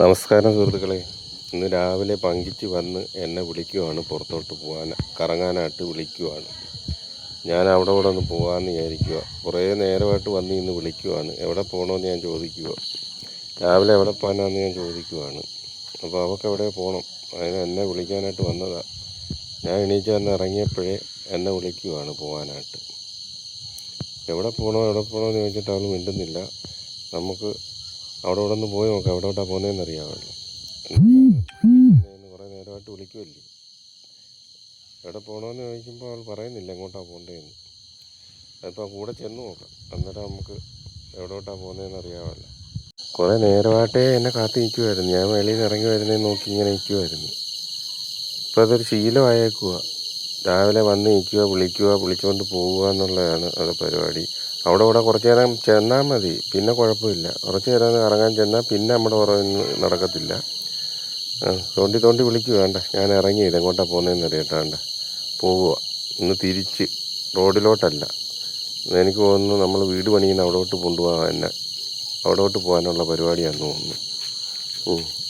നമസ്കാരം സുഹൃത്തുക്കളെ. ഇന്ന് രാവിലെ പങ്കിച്ച് വന്ന് എന്നെ വിളിക്കുവാണ്. പുറത്തോട്ട് പോകാൻ കറങ്ങാനായിട്ട് വിളിക്കുവാണ്. ഞാൻ അവിടെ ഇവിടെ ഒന്ന് പോകാമെന്ന് വിചാരിക്കുക കുറേ നേരമായിട്ട് വന്ന് ഇന്ന് വിളിക്കുവാണ്. എവിടെ പോകണമെന്ന് ഞാൻ ചോദിക്കുക രാവിലെ എവിടെ പോകാനാന്ന് ഞാൻ ചോദിക്കുവാണ്. അപ്പോൾ അവൾക്ക് എവിടെ പോകണം അതിന് എന്നെ വിളിക്കാനായിട്ട് വന്നതാണ് ഞാൻ എണീച്ച് വന്ന് ഇറങ്ങിയപ്പോഴേ എന്നെ വിളിക്കുവാണ് പോകാനായിട്ട് എവിടെ പോകണോ എവിടെ പോകണമെന്ന് ചോദിച്ചിട്ട് അവൾ മിണ്ടുന്നില്ല. നമുക്ക് അവിടെ ഇവിടെ ഒന്ന് പോയി നോക്കാം. എവിടെ എവിടെയാണ് പോകുന്നതെന്ന് അറിയാമല്ലോ വിളിക്കുന്നതെന്ന് കുറേ നേരമായിട്ട് വിളിക്കുമല്ലേ എവിടെ പോകണമെന്ന് ചോദിക്കുമ്പോൾ അവൾ പറയുന്നില്ല എങ്ങോട്ടാണ് പോകേണ്ടതെന്ന് അതിപ്പോൾ കൂടെ ചെന്ന് നോക്കാം. അന്നേരം നമുക്ക് എവിടോട്ടാണ് പോകുന്നതെന്ന് അറിയാമല്ലോ കുറേ നേരമായിട്ടേ എന്നെ കാത്തു നിൽക്കുമായിരുന്നു ഞാൻ വെളിയിൽ നിന്ന് ഇറങ്ങി വരുന്നതെന്ന് നോക്കി ഇങ്ങനെ നിൽക്കുമായിരുന്നു ഇപ്പോൾ അതൊരു ശീലമായേക്കുക രാവിലെ വന്ന് നിൽക്കുക വിളിക്കുക വിളിച്ചുകൊണ്ട് പോവുക എന്നുള്ളതാണ് അത് പരിപാടി. അവിടെ ഇവിടെ കുറച്ച് നേരം ചെന്നാൽ മതി. പിന്നെ കുഴപ്പമില്ല. കുറച്ച് നേരം ഇറങ്ങാൻ ചെന്നാൽ പിന്നെ നമ്മുടെ പുറകിൽ നടക്കത്തില്ല. തോണ്ടി തോണ്ടി വിളിക്കുക വേണ്ട. ഞാൻ ഇറങ്ങിയത് എങ്ങോട്ടാണ് പോകുന്നതെന്ന് അറിയട്ടെ. വേണ്ട. പോവുക. ഇന്ന് തിരിച്ച്. റോഡിലോട്ടല്ല. എനിക്ക് തോന്നുന്നു നമ്മൾ വീട് പണിയുന്ന അവിടോട്ട് കൊണ്ടുപോകാൻ തന്നെ. അവിടോട്ട് പോകാനുള്ള പരിപാടിയാണെന്ന് തോന്നുന്നു.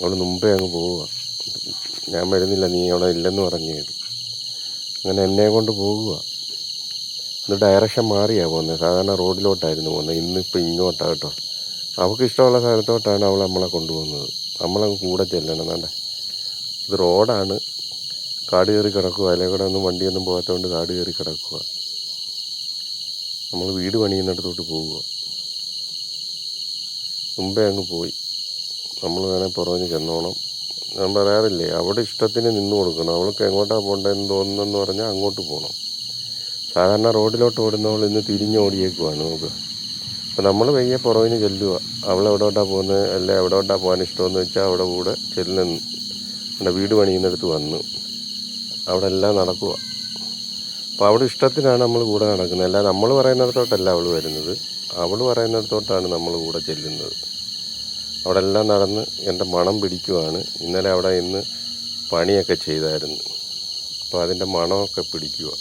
അവിടെ മുമ്പേ അങ്ങ് പോവുക. ഞാൻ വരുന്നില്ല. നീ അവിടെ ഇല്ലെന്ന് പറഞ്ഞു അങ്ങനെ എന്നെ കൊണ്ട് പോകുക. ഇന്ന് ഡയറക്ഷൻ മാറിയാ പോകുന്നത്. സാധാരണ റോഡിലോട്ടായിരുന്നു പോകുന്നത്. ഇന്നിപ്പോൾ ഇങ്ങോട്ടാണ് കേട്ടോ. അവൾക്ക് ഇഷ്ടമുള്ള സ്ഥലത്തോട്ടാണ് അവൾ നമ്മളെ കൊണ്ടുപോകുന്നത്. നമ്മളങ്ങ് കൂടെ ചെല്ലണം. വേണ്ട ഇത് റോഡാണ്. കാട് കയറി കിടക്കുക. അതിലെ കൂടെ ഒന്നും വണ്ടിയൊന്നും പോകാത്തതുകൊണ്ട് കാട് കയറി കിടക്കുക. നമ്മൾ വീട് പണിയുന്നിടത്തോട്ട് പോവുക. മുമ്പേ അങ്ങ് പോയി. നമ്മൾ വേണേൽ പുറകിന് ചെന്നോണം. ഞാൻ പറയാറില്ലേ അവിടെ ഇഷ്ടത്തിന് നിന്ന് കൊടുക്കണം. അവൾക്ക് എങ്ങോട്ടാണ് പോകേണ്ടതെന്ന് തോന്നുന്നെന്ന് പറഞ്ഞാൽ അങ്ങോട്ട് പോകണം സാധാരണ റോഡിലോട്ട് ഓടുന്നവൾ ഇന്ന് തിരിഞ്ഞോടിയേക്കുവാണ് നമുക്ക് അപ്പോൾ നമ്മൾ പയ്യെ പുറവിന് ചെല്ലുക അവൾ എവിടോട്ടാണ് പോകുന്നത് അല്ല എവിടോട്ടാണ് പോകാൻ ഇഷ്ടമെന്ന് വെച്ചാൽ അവിടെ കൂടെ ചെല്ലുന്നു നമ്മുടെ വീട് പണിയുന്നിടത്ത് വന്നു അവിടെ എല്ലാം നടക്കുക അപ്പോൾ അവിടെ ഇഷ്ടത്തിനാണ് നമ്മൾ കൂടെ നടക്കുന്നത്. അല്ല നമ്മൾ പറയുന്നിടത്തോട്ടല്ല അവൾ വരുന്നത്. അവൾ പറയുന്നിടത്തോട്ടാണ് നമ്മൾ കൂടെ ചെല്ലുന്നത്. അവിടെ എല്ലാം നടന്ന് എന്റെ മണം പിടിക്കുവാണ്. ഇന്നലെ അവിടെ ഇന്ന് പണിയൊക്കെ ചെയ്തായിരുന്നു. അപ്പോൾ അതിന്റെ മണമൊക്കെ പിടിക്കുക